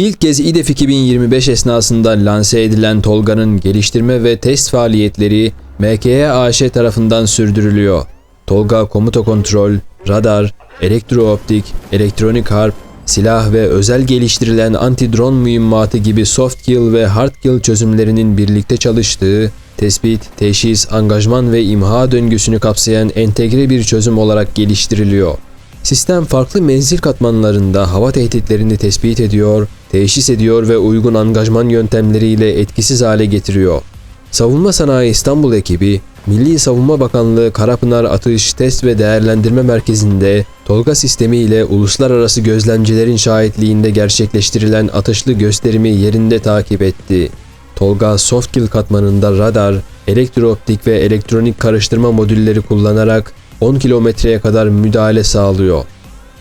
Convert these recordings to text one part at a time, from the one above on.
İlk kez İDEF 2025 esnasında lanse edilen Tolga'nın geliştirme ve test faaliyetleri MKE AŞ tarafından sürdürülüyor. Tolga komuta kontrol, radar, elektrooptik, elektronik harp, silah ve özel geliştirilen anti-drone mühimmatı gibi soft kill ve hard kill çözümlerinin birlikte çalıştığı, tespit, teşhis, angajman ve imha döngüsünü kapsayan entegre bir çözüm olarak geliştiriliyor. Sistem farklı menzil katmanlarında hava tehditlerini tespit ediyor, teşhis ediyor ve uygun angajman yöntemleriyle etkisiz hale getiriyor. Savunma Sanayi İstanbul ekibi, Milli Savunma Bakanlığı Karapınar Atış Test ve Değerlendirme Merkezi'nde Tolga sistemi ile uluslararası gözlemcilerin şahitliğinde gerçekleştirilen atışlı gösterimi yerinde takip etti. Tolga soft kill katmanında radar, elektrooptik ve elektronik karıştırma modülleri kullanarak 10 kilometreye kadar müdahale sağlıyor.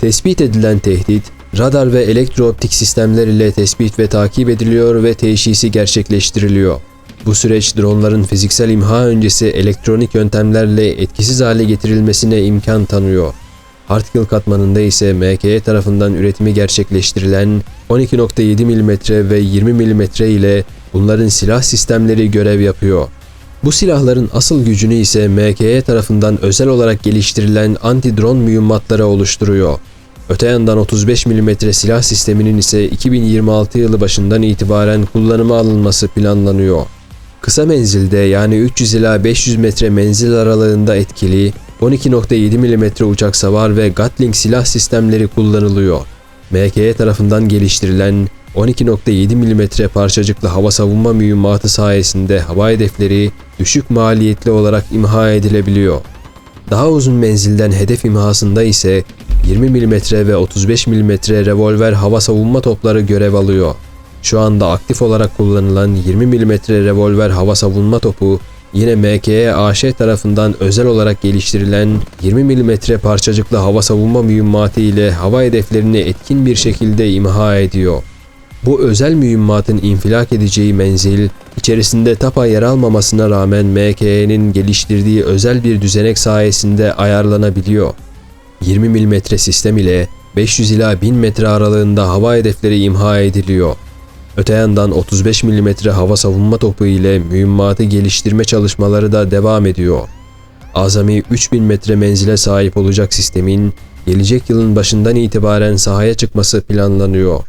Tespit edilen tehdit, radar ve elektrooptik sistemler ile tespit ve takip ediliyor ve teşhisi gerçekleştiriliyor. Bu süreç dronların fiziksel imha öncesi elektronik yöntemlerle etkisiz hale getirilmesine imkan tanıyor. Hardkill katmanında ise MKE tarafından üretimi gerçekleştirilen 12.7 mm ve 20 mm ile bunların silah sistemleri görev yapıyor. Bu silahların asıl gücünü ise MKE tarafından özel olarak geliştirilen anti-drone mühimmatları oluşturuyor. Öte yandan 35 mm silah sisteminin ise 2026 yılı başından itibaren kullanıma alınması planlanıyor. Kısa menzilde yani 300 ila 500 metre menzil aralığında etkili 12.7 mm uçak savar ve Gatling silah sistemleri kullanılıyor. MKE tarafından geliştirilen 12.7 mm parçacıklı hava savunma mühimmatı sayesinde hava hedefleri düşük maliyetli olarak imha edilebiliyor. Daha uzun menzilden hedef imhasında ise 20 mm ve 35 mm revolver hava savunma topları görev alıyor. Şu anda aktif olarak kullanılan 20 mm revolver hava savunma topu yine MKE AŞ tarafından özel olarak geliştirilen 20 mm parçacıklı hava savunma mühimmatı ile hava hedeflerini etkin bir şekilde imha ediyor. Bu özel mühimmatın infilak edeceği menzil, içerisinde TAPA yer almamasına rağmen MKE'nin geliştirdiği özel bir düzenek sayesinde ayarlanabiliyor. 20 mm sistem ile 500 ila 1000 metre aralığında hava hedefleri imha ediliyor. Öte yandan 35 mm hava savunma topu ile mühimmatı geliştirme çalışmaları da devam ediyor. Azami 3000 metre menzile sahip olacak sistemin gelecek yılın başından itibaren sahaya çıkması planlanıyor.